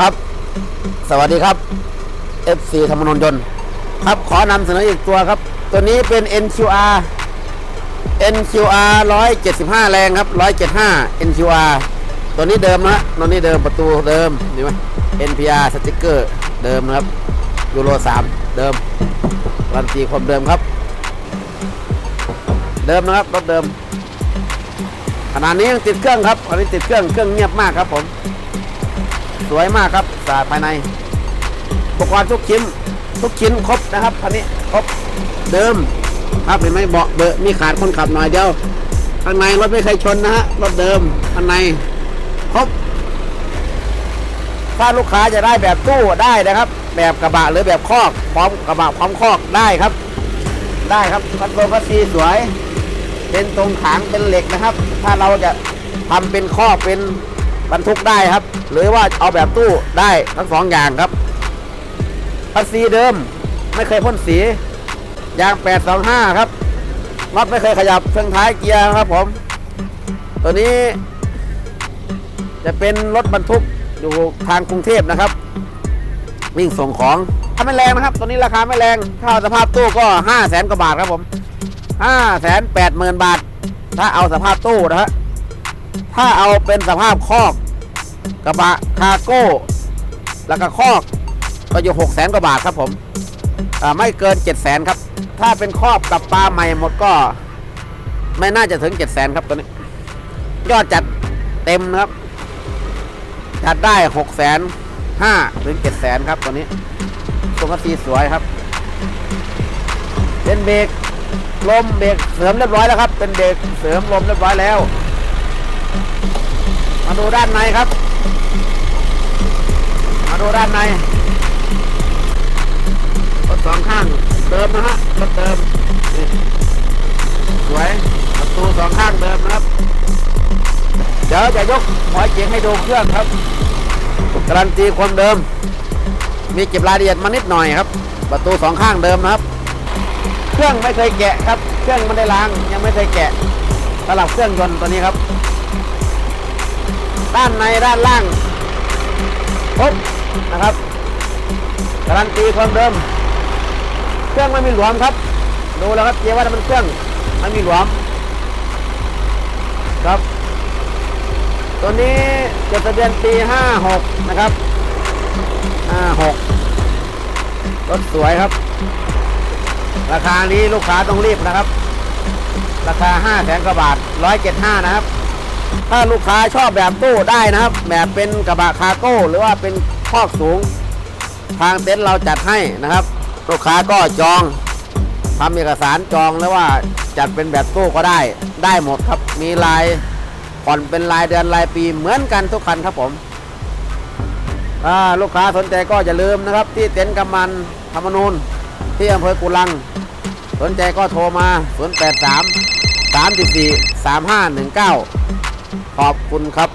ครับ สวัสดีครับ FC ธรรมนนท์ยนต์ครับขอนำเสนออีกตัวครับ ตัวนี้เป็น NQR NQR 175 แรงครับ 175 NQR ตัวนี้เดิมนะตัวนี้เดิมประตูเดิมนี่ไหม NPR สติกเกอร์เดิมนะครับยูโร3 เดิมรันตีความเดิมครับ เดิมนะครับรถเดิมขณะนี้ยังติดเครื่องครับขณะนี้ติดเครื่องเครื่องเงียบมากครับผม สวยมากครับสะอาดภายในอุปกรณ์ทุกชิ้นทุกชิ้นครบนะครับคันนี้ครบเดิมครับเห็นไหมเบาะเบอะมีขาดคนขับหน่อยเดียวข้างในรถไม่เคยชนนะฮะรถเดิมข้างในครบถ้าลูกค้าจะได้แบบตู้ได้นะครับ แบบกระบะหรือแบบคอกพร้อมกระบะพร้อมคอกได้ครับ ได้ครับคอนโซลพัซีสวย เป็นตรงขางเป็นเหล็กนะครับ ถ้าเราจะทำเป็นข้อเป็น บรรทุกได้ครับ หรือว่าเอาแบบตู้ได้ทั้งสองอย่างครับพัสีเดิมไม่เคยพ่นสียาง 825 ครับน็อตไม่เคยขยับเครื่องท้ายเกียร์ครับผม ตัวนี้ จะเป็นรถบรรทุกอยู่ทางกรุงเทพนะครับ วิ่งส่งของถ้าไม่แรงนะครับ ตัวนี้ราคาไม่แรงถ้าเอาสภาพตู้ก็ 5 0 0แสนกว่าบาทครับผมห้าแสนแปดหมื่นบาท ถ้าเอาสภาพตู้นะฮะ ถ้าเอาเป็นสภาพคอกกระบะคารโก้ แล้วก็คอกก็อยู่หกแสนกว่าบาทครับผมไม่เกินเจ็ดแสนครับ ถ้าเป็นครอบกับปลาใหม่หมดก็ ไม่น่าจะถึงเจ็ดแสนครับตัวนี้ ยอดจัดเต็มนะครับ จัดได้หกแสนห้าถึงเจ็ดแสนครับตัวนี้ตัวพัสีสวยครับ เป็นเบรกลมเบรกเสริมเรียบร้อยแล้วครับ เป็นเบรกเสริมลมเรียบร้อยแล้ว มาดูด้านในครับ มาดูด้านในรถสองข้างเดิมนะฮะรถเดิมสวยประตูสองข้างเดิมนะครับ เดี๋ยวจะยกหอยเกียงให้ดูเครื่องครับ การันตีความเดิม มีเก็บรายละเอียดมานิดหน่อยครับ ประตูสองข้างเดิมนะครับ เครื่องไม่เคยแกะครับ เครื่องไม่ได้ล้างยังไม่เคยแกะสลับเครื่องยนต์ตัวนี้ครับ ด้านในด้านล่างครบนะครับการันตีความเดิม เครื่องไม่มีหลวมครับ ดูแล้วครับเจ๊ว่ามันเครื่องไม่มีหลวม ครับ ตัวนี้จดทะเบียนปี56นะครับ56รถสวยครับ ราคานี้ลูกค้าต้องรีบนะครับ ราคา5 0 0แสนกว่าบาท175นะครับ ถ้าลูกค้าชอบแบบตู้ได้นะครับ แบบเป็นกระบะคาร์โก้ หรือว่าเป็นคอกสูง ทางเต็นท์เราจัดให้นะครับ ลูกค้าก็จองทำเอกสารจองแล้วว่าจัดเป็นแบบตู้ก็ได้ ได้หมดครับมีลายผ่อนเป็นรายเดือนรายปีเหมือนกันทุกคันครับผมถ้าลูกค้าสนใจก็อย่าลืมนะครับ ที่เต็นท์กำมันธรรมนูญที่อำเภอกุลัง สนใจก็โทรมา 083 344 3519 ขอบคุณครับ